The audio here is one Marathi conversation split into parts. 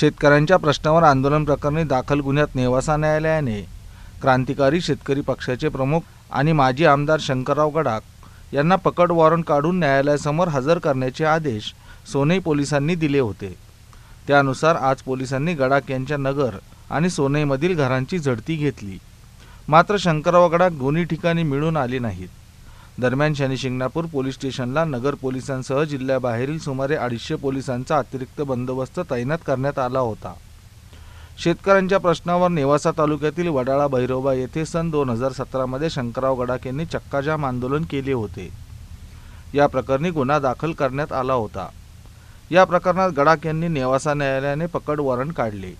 शेतकऱ्यांच्या प्रश्नावर आंदोलन प्रकरणी दाखल गुन्ह्यात नेवासा न्यायालयाने. क्रांतिकारी शेतकरी पक्षाचे प्रमुख आणि माजी आमदार शंकरराव गडाख यांना पकड वॉरंट काढून न्यायालयासमोर हजर करण्याचे आदेश सोनई पोलिसांनी दिले होते. त्यानुसार आज पोलिसांनी गडाख यांच्या नगर आणि सोनईमधील घरांची झडती घेतली. मात्र शंकरराव गडाख दोन्ही ठिकाणी मिळून आले नाहीत. दरम्यान शनिशिंगणापूर पोलीस स्टेशनला नगर पोलिसांसह जिल्ह्याबाहेरील सुमारे अडीचशे पोलिसांचा अतिरिक्त बंदोबस्त तैनात करण्यात आला होता. शेतकऱ्यांच्या प्रश्नावर नेवासा तालुक्यातील वडाळा भैरोबा येथे सन दोन हजार सतरामध्ये शंकरराव गडाख यांनी चक्काजाम आंदोलन केले होते. या प्रकरणी गुन्हा दाखल करण्यात आला होता. या प्रकरणात गडाख यांनी नेवासा न्यायालयाने पकड वॉरंट काढले.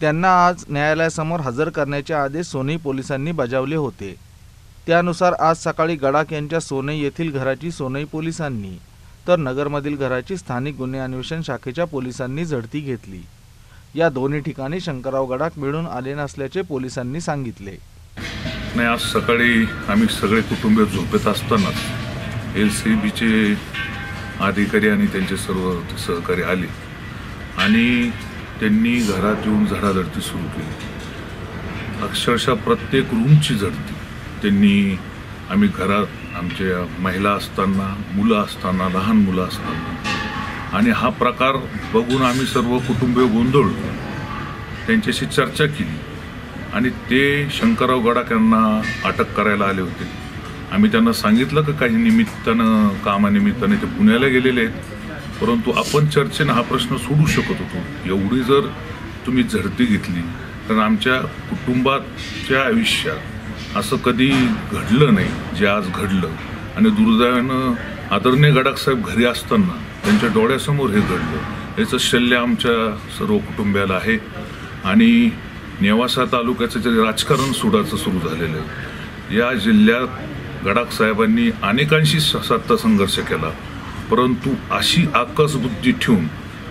त्यांना आज न्यायालयासमोर हजर करण्याचे आदेश सोनी पोलिसांनी बजावले होते. त्यानुसार आज सकाळी गडाख यांच्या सोनई येथील घराची सोनई पोलिसांनी तर नगरमधील घराची स्थानिक गुन्हे अन्वेषण शाखेच्या पोलिसांनी झडती घेतली. या दोन्ही ठिकाणी शंकरराव गडाख मिळून आले नसल्याचे पोलिसांनी सांगितले. नाही आज सकाळी आम्ही सगळे कुटुंबीय झोपेत असतानाच एल सी बीचे अधिकारी आणि त्यांचे सर्व सहकारी आले आणि त्यांनी घरात येऊन झडाझडती सुरू केली. अक्षरशः प्रत्येक रूमची झडती. त्यांनी आम्ही घरात आमच्या महिला असताना मुलं असताना लहान मुलं असताना. आणि हा प्रकार बघून आम्ही सर्व कुटुंबीय गोंधळलो त्यांच्याशी चर्चा केली. आणि ते शंकरराव गडाख यांना अटक करायला आले होते. आम्ही त्यांना सांगितलं की काही निमित्तानं कामानिमित्ताने ते पुण्याला गेलेले आहेत. परंतु आपण चर्चेनं हा प्रश्न सोडू शकत होतो. एवढी जर तुम्ही झडती घेतली तर आमच्या कुटुंबाच्या आयुष्यात असं कधी घडलं नाही जे आज घडलं. आणि दुर्दैवानं आदरणीय गडाकसाहेब घरी असताना त्यांच्या डोळ्यासमोर हे घडलं. याचं शल्य आमच्या सर्व कुटुंबियाला आहे. आणि नेवासा तालुक्याचं जे राजकारण सुडाचं सुरू झालेलं आहे. या जिल्ह्यात गडाकसाहेबांनी अनेकांशी स- सत्ता संघर्ष केला. परंतु अशी आकस बुद्धी ठेवून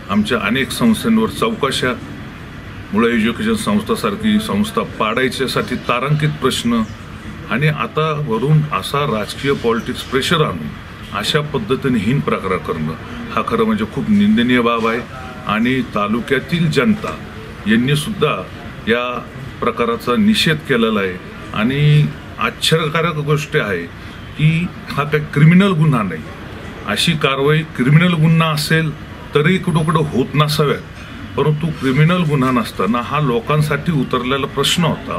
आमच्या अनेक संस्थांवर चौकशा मुळे एज्युकेशन संस्थासारखी संस्था पाडायच्यासाठी तारांकित प्रश्न. आणि आता वरून असा राजकीय पॉलिटिक्स प्रेशर आणून अशा पद्धतीने हीन प्रकार करणं हा खरं म्हणजे खूप निंदनीय बाब आहे. आणि तालुक्यातील जनता यांनीसुद्धा या प्रकाराचा निषेध केलेला आहे. आणि आश्चर्यकारक गोष्ट आहे की हा काही क्रिमिनल गुन्हा नाही. अशी कारवाई क्रिमिनल गुन्हा असेल तरी कुठं कुठं होत नसाव्यात. परंतु क्रिमिनल गुन्हा नसताना हा लोकांसाठी उतरलेला प्रश्न होता.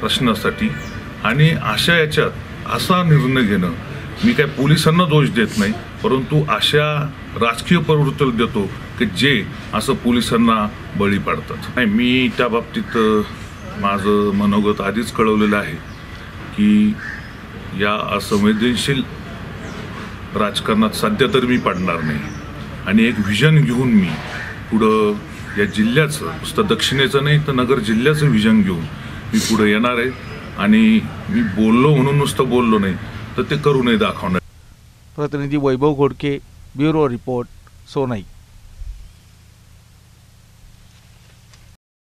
प्रश्नासाठी. आणि अशा याच्यात असा निर्णय घेणं. मी काय पोलिसांना दोष देत नाही परंतु अशा राजकीय प्रवृत्तीला देतो की जे असं पोलिसांना बळी पाडतात. नाही मी त्या बाबतीत माझं मनोगत आधीच कळवलेलं आहे की या असंवेदनशील राजकारणात सध्या तर मी पाडणार नाही. आणि एक व्हिजन घेऊन मी पुढं या जिल्ह्याचं नुसतं दक्षिणेचं नाही तर नगर जिल्ह्याचं व्हिजन घेऊन मी पुढं येणार आहे. आणि मी बोललो म्हणून नुसतं बोललो नाही तर ते करूनही दाखवणार. प्रतिनिधी वैभव घोडके ब्युरो रिपोर्ट सोनई.